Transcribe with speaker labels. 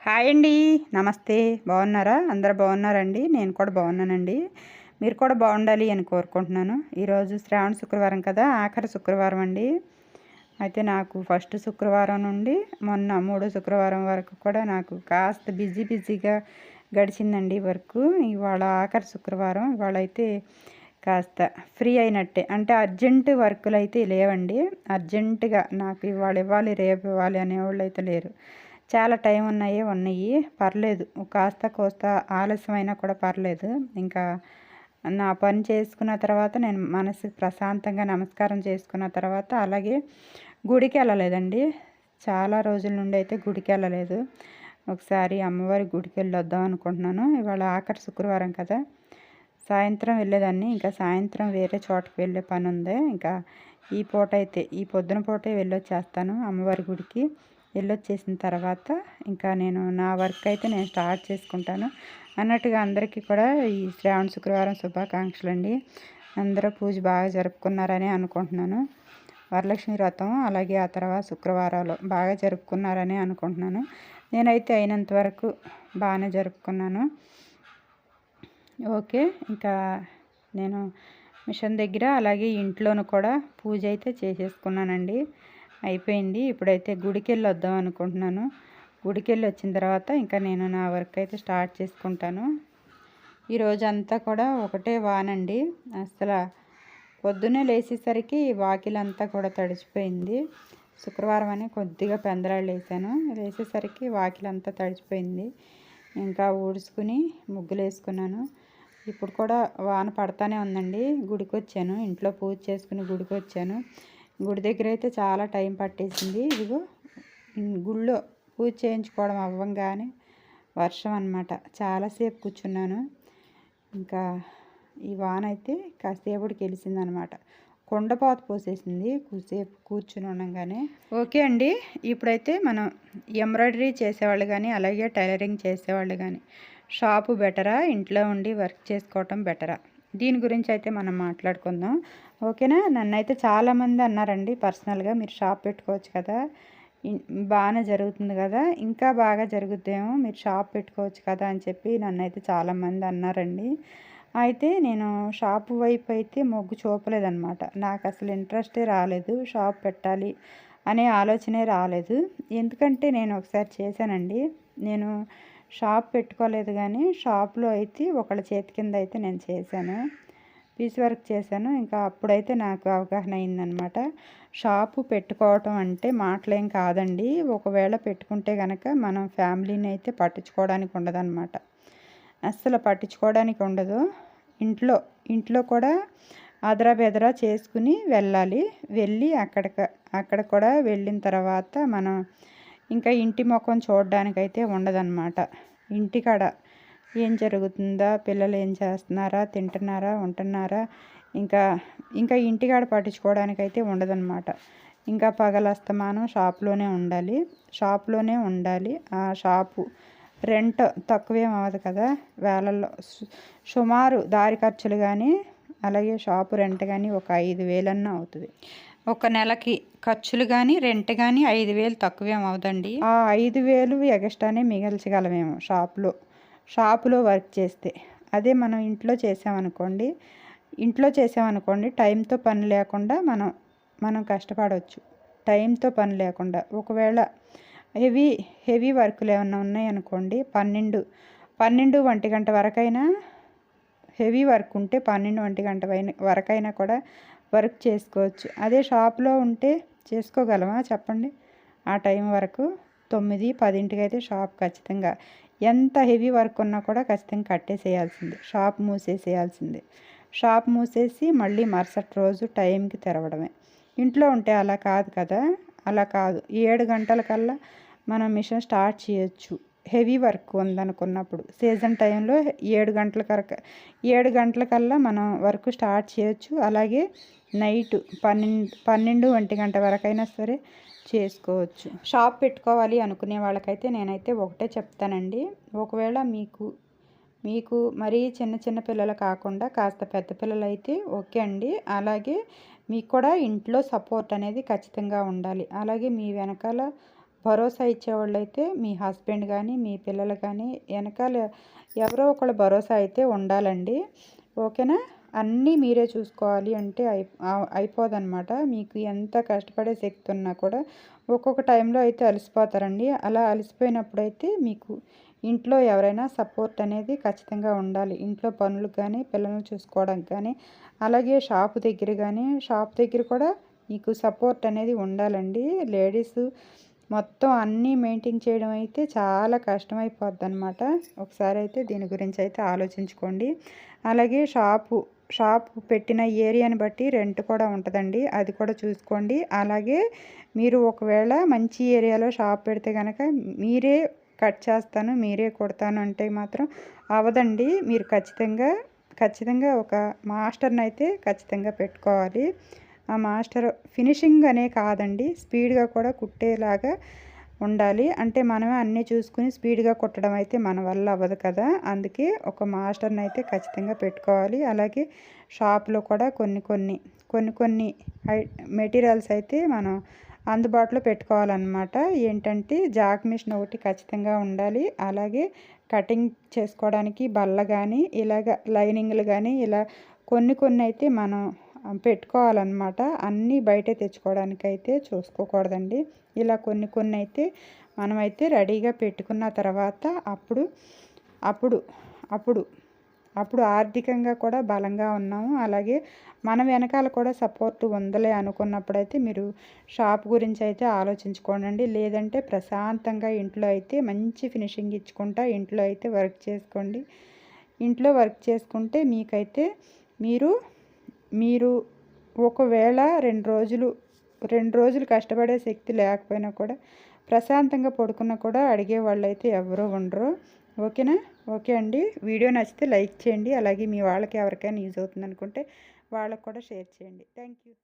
Speaker 1: Hi అండి. నమస్తే. బాగున్నారా? అందరు బాగున్నారండి? నేను కూడా బాగున్నానండి. మీరు కూడా బాగుండాలి అని కోరుకుంటున్నాను. ఈరోజు శ్రావణ శుక్రవారం కదా ఆఖరి శుక్రవారం అండి. అయితే నాకు ఫస్ట్ శుక్రవారం నుండి మొన్న మూడో శుక్రవారం వరకు కూడా నాకు కాస్త బిజీ బిజీగా గడిచిందండి వర్క్. ఇవాళ ఆఖరి శుక్రవారం. ఇవాళ అయితే కాస్త ఫ్రీ అయినట్టే. అంటే అర్జెంటు వర్కులు అయితే లేవండి. అర్జెంటుగా నాకు ఇవాళ ఇవ్వాలి రేపు ఇవ్వాలి అనేవాళ్ళు అయితే లేరు. చాలా టైం ఉన్నాయి ఉన్నాయి. పర్లేదు. కాస్త కోస్త ఆలస్యమైనా కూడా పర్లేదు. ఇంకా నా పని చేసుకున్న తర్వాత నేను మనసు ప్రశాంతంగా నమస్కారం చేసుకున్న తర్వాత అలాగే గుడికి వెళ్ళలేదండి. చాలా రోజుల నుండి అయితే గుడికి వెళ్ళలేదు. ఒకసారి అమ్మవారి గుడికి వెళ్ళి వద్దాం అనుకుంటున్నాను. ఇవాళ ఆఖరి శుక్రవారం కదా. సాయంత్రం వెళ్ళేదాన్ని. ఇంకా సాయంత్రం వేరే చోటకి వెళ్ళే పని ఉంది ఇంకా ఈ పూట అయితే ఈ పొద్దున పూటే వెళ్ళొచ్చేస్తాను అమ్మవారి గుడికి. వెళ్ళొచ్చేసిన తర్వాత ఇంకా నేను నా వర్క్ అయితే నేను స్టార్ట్ చేసుకుంటాను. అన్నట్టుగా అందరికీ కూడా ఈ శ్రావణ శుక్రవారం శుభాకాంక్షలు అండి అందరూ పూజ బాగా జరుపుకున్నారని అనుకుంటున్నాను. వరలక్ష్మి వ్రతం అలాగే ఆ తర్వాత శుక్రవారాలు బాగా జరుపుకున్నారని అనుకుంటున్నాను. నేనైతే అయినంత వరకు బాగానే జరుపుకున్నాను. ఓకే ఇంకా నేను మిషన్ దగ్గర అలాగే ఇంట్లోనూ కూడా పూజ అయితే చేసేసుకున్నానండి. అయిపోయింది. ఇప్పుడైతే గుడికి వెళ్ళి వద్దాం అనుకుంటున్నాను. గుడికి వెళ్ళి వచ్చిన తర్వాత ఇంకా నేను నా వర్క్ అయితే స్టార్ట్ చేసుకుంటాను. ఈరోజు అంతా కూడా ఒకటే వానండి. అసలు పొద్దున్నే లేచేసరికి వాకిలంతా కూడా తడిచిపోయింది. శుక్రవారం అని కొద్దిగా పెందరాళ్ళు వేసాను వేసేసరికి వాకిలంతా తడిచిపోయింది. ఇంకా ఊడ్చుకుని ముగ్గులు వేసుకున్నాను. ఇప్పుడు కూడా వాన పడతానే ఉందండి. గుడికి వచ్చాను ఇంట్లో పూజ చేసుకుని గుడికి వచ్చాను గుడి దగ్గర అయితే చాలా టైం పట్టేసింది. ఇదిగో గుళ్ళో పూజ చేయించుకోవడం అవ్వంగానే వర్షం అనమాట చాలాసేపు కూర్చున్నాను. ఇంకా ఈ వాన అయితే కాసేపటికి అనమాట కొండపాత పోసేసింది. కూసేపు కూర్చుని ఉండగానే. ఓకే అండి ఇప్పుడైతే మనం ఎంబ్రాయిడరీ చేసేవాళ్ళు కానీ అలాగే టైలరింగ్ చేసేవాళ్ళు కానీ షాపు బెటరా? ఇంట్లో ఉండి వర్క్ చేసుకోవటం బెటరా? దీని గురించి అయితే మనం మాట్లాడుకుందాం. ఓకేనా? నన్ను అయితే చాలామంది అన్నారండి పర్సనల్గా మీరు షాప్ పెట్టుకోవచ్చు కదా. బాగానే జరుగుతుంది కదా. ఇంకా బాగా జరుగుద్దేమో మీరు షాప్ పెట్టుకోవచ్చు కదా అని చెప్పి నన్ను అయితే చాలామంది అన్నారండి. అయితే నేను షాపు వైపు అయితే మొగ్గు చూపలేదన్నమాట. నాకు అసలు ఇంట్రెస్టే రాలేదు షాప్ పెట్టాలి అనే ఆలోచనే రాలేదు. ఎందుకంటే నేను ఒకసారి చేశానండి. నేను షాప్ పెట్టుకోలేదు కానీ షాప్లో అయితే ఒకళ్ళ చేతి కింద అయితే నేను చేశాను. పీస్ వర్క్ చేశాను. ఇంకా అప్పుడైతే నాకు అవగాహన అయిందనమాట. షాపు పెట్టుకోవటం అంటే మాటలేం కాదండి. ఒకవేళ పెట్టుకుంటే కనుక మనం ఫ్యామిలీని అయితే పట్టించుకోవడానికి ఉండదన్నమాట అస్సలు పట్టించుకోవడానికి ఉండదు. ఇంట్లో ఇంట్లో కూడా అదరా బెదరా చేసుకుని వెళ్ళాలి. వెళ్ళి అక్కడికి అక్కడ కూడా వెళ్ళిన తర్వాత మనం ఇంకా ఇంటి ముఖం చూడడానికైతే ఉండదన్నమాట. ఇంటికాడ ఏం జరుగుతుందా? పిల్లలు ఏం చేస్తున్నారా? తింటున్నారా? ఉంటున్నారా? ఇంకా ఇంకా ఇంటికాడ పట్టించుకోవడానికి అయితే ఉండదన్నమాట. ఇంకా పగలస్తమానం షాప్లోనే ఉండాలి. షాప్లోనే ఉండాలి. ఆ షాపు రెంట్ తక్కువేం అవ్వదు కదా? వేలల్లో సుమారు దారి ఖర్చులు కానీ అలాగే షాపు రెంట్ కానీ ఒక ఐదు వేలన్నా అవుతుంది. ఒక నెలకి ఖర్చులు కానీ రెంట్ కానీ ఐదు వేలు తక్కువేం అవదండి. ఆ ఐదు వేలు ఎగస్ట్రానే మిగల్చగలమేమో షాప్లో షాపులో వర్క్ చేస్తే. అదే మనం ఇంట్లో చేసామనుకోండి ఇంట్లో చేసామనుకోండి టైంతో పని లేకుండా మనం మనం కష్టపడవచ్చు టైంతో పని లేకుండా. ఒకవేళ హెవీ హెవీ వర్క్లు ఏమన్నా ఉన్నాయనుకోండి పన్నెండు పన్నెండు ఒంటి గంట వరకైనా హెవీ వర్క్ ఉంటే పన్నెండు ఒంటి గంట వరకైనా కూడా వర్క్ చేసుకోవచ్చు. అదే షాప్లో ఉంటే చేసుకోగలమా? చెప్పండి. ఆ టైం వరకు తొమ్మిది పదింటికి అయితే షాప్ ఖచ్చితంగా. ఎంత హెవీ వర్క్ ఉన్నా కూడా ఖచ్చితంగా కట్టేసేయాల్సిందే. షాప్ మూసేసేయాల్సిందే. షాప్ మూసేసి మళ్ళీ మరుసటి రోజు టైంకి తెరవడమే. ఇంట్లో ఉంటే అలా కాదు కదా? అలా కాదు. ఏడు గంటలకల్లా మనం మిషన్ స్టార్ట్ చేయొచ్చు. హెవీ వర్క్ ఉందనుకున్నప్పుడు. సీజన్ టైంలో ఏడు గంటల కరక ఏడు గంటలకల్లా మనం వర్క్ స్టార్ట్ చేయొచ్చు. అలాగే నైట్ పన్నెండు పన్నెండు ఒంటి గంట వరకైనా సరే చేసుకోవచ్చు. షాప్ పెట్టుకోవాలి అనుకునే వాళ్ళకైతే నేనైతే ఒకటే చెప్తానండి. ఒకవేళ మీకు మీకు మరీ చిన్న చిన్న పిల్లలు కాకుండా కాస్త పెద్ద పిల్లలు అయితే ఓకే అండి. అలాగే మీకు కూడా ఇంట్లో సపోర్ట్ అనేది ఖచ్చితంగా ఉండాలి. అలాగే మీ వెనకాల భరోసా ఇచ్చేవాళ్ళు అయితే మీ హస్బెండ్ కానీ మీ పిల్లలు కానీ వెనకాల ఎవరో ఒకళ్ళు భరోసా అయితే ఉండాలండి. ఓకేనా? అన్నీ మీరే చూసుకోవాలి అంటే అయి అయిపోదన్నమాట. మీకు ఎంత కష్టపడే శక్తి ఉన్నా కూడా ఒక్కొక్క టైంలో అయితే అలసిపోతారండి. అలా అలసిపోయినప్పుడు అయితే మీకు ఇంట్లో ఎవరైనా సపోర్ట్ అనేది ఖచ్చితంగా ఉండాలి. ఇంట్లో పనులు కానీ పిల్లల్ని చూసుకోవడానికి కానీ అలాగే షాపు దగ్గర కానీ షాప్ దగ్గర కూడా మీకు సపోర్ట్ అనేది ఉండాలండి. లేడీస్ మొత్తం అన్నీ మెయింటైన్ చేయడం అయితే చాలా కష్టమైపోద్ది అనమాట ఒకసారి అయితే దీని గురించి అయితే ఆలోచించుకోండి. అలాగే షాపు షాప్ పెట్టిన ఏరియాని బట్టి రెంట్ కూడా ఉంటుందండి. అది కూడా చూసుకోండి. అలాగే మీరు ఒకవేళ మంచి ఏరియాలో షాప్ పెడితే కనుక మీరే కట్ చేస్తాను మీరే కొడతాను అంటే మాత్రం అవదండి. మీరు ఖచ్చితంగా ఖచ్చితంగా ఒక మాస్టర్ని అయితే ఖచ్చితంగా పెట్టుకోవాలి. ఆ మాస్టర్ ఫినిషింగ్ అనే కాదండి. స్పీడ్గా కూడా కుట్టేలాగా ఉండాలి. అంటే మనమే అన్నీ చూసుకుని స్పీడ్గా కుట్టడం అయితే మన వల్ల అవ్వదు కదా. అందుకే ఒక మాస్టర్ని అయితే ఖచ్చితంగా పెట్టుకోవాలి. అలాగే షాప్లో కూడా కొన్ని కొన్ని కొన్ని కొన్ని మెటీరియల్స్ అయితే మనం అందుబాటులో పెట్టుకోవాలన్నమాట. ఏంటంటే జాక్ మిషన్ ఒకటి ఖచ్చితంగా ఉండాలి. అలాగే కటింగ్ చేసుకోవడానికి బల్ల కానీ ఇలాగ లైనింగ్లు కానీ ఇలా కొన్ని కొన్ని అయితే మనం పెట్టుకోవాలన్నమాట. అన్నీ బయటే తెచ్చుకోవడానికి అయితే చూసుకోకూడదండి. ఇలా కొన్ని కొన్ని అయితే మనమైతే రెడీగా పెట్టుకున్న తర్వాత అప్పుడు అప్పుడు అప్పుడు అప్పుడు ఆర్థికంగా కూడా బలంగా ఉన్నాము. అలాగే మన వెనకాల కూడా సపోర్ట్ ఉందలే అనుకున్నప్పుడైతే మీరు షాప్ గురించి అయితే ఆలోచించుకోండి లేదంటే ప్రశాంతంగా ఇంట్లో అయితే మంచి ఫినిషింగ్ ఇచ్చుకుంటా ఇంట్లో అయితే వర్క్ చేసుకోండి. ఇంట్లో వర్క్ చేసుకుంటే మీకైతే మీరు మీరు ఒకవేళ రెండు రోజులు రెండు రోజులు కష్టపడే శక్తి లేకపోయినా కూడా ప్రశాంతంగా పడుకున్నా కూడా అడిగే వాళ్ళు అయితే ఎవరూ ఉండరు. ఓకేనా? ఓకే అండి. వీడియో నచ్చితే లైక్ చేయండి. అలాగే మీ వాళ్ళకి ఎవరికైనా యూజ్ అవుతుంది అనుకుంటే వాళ్ళకు కూడా షేర్ చేయండి. Thank you.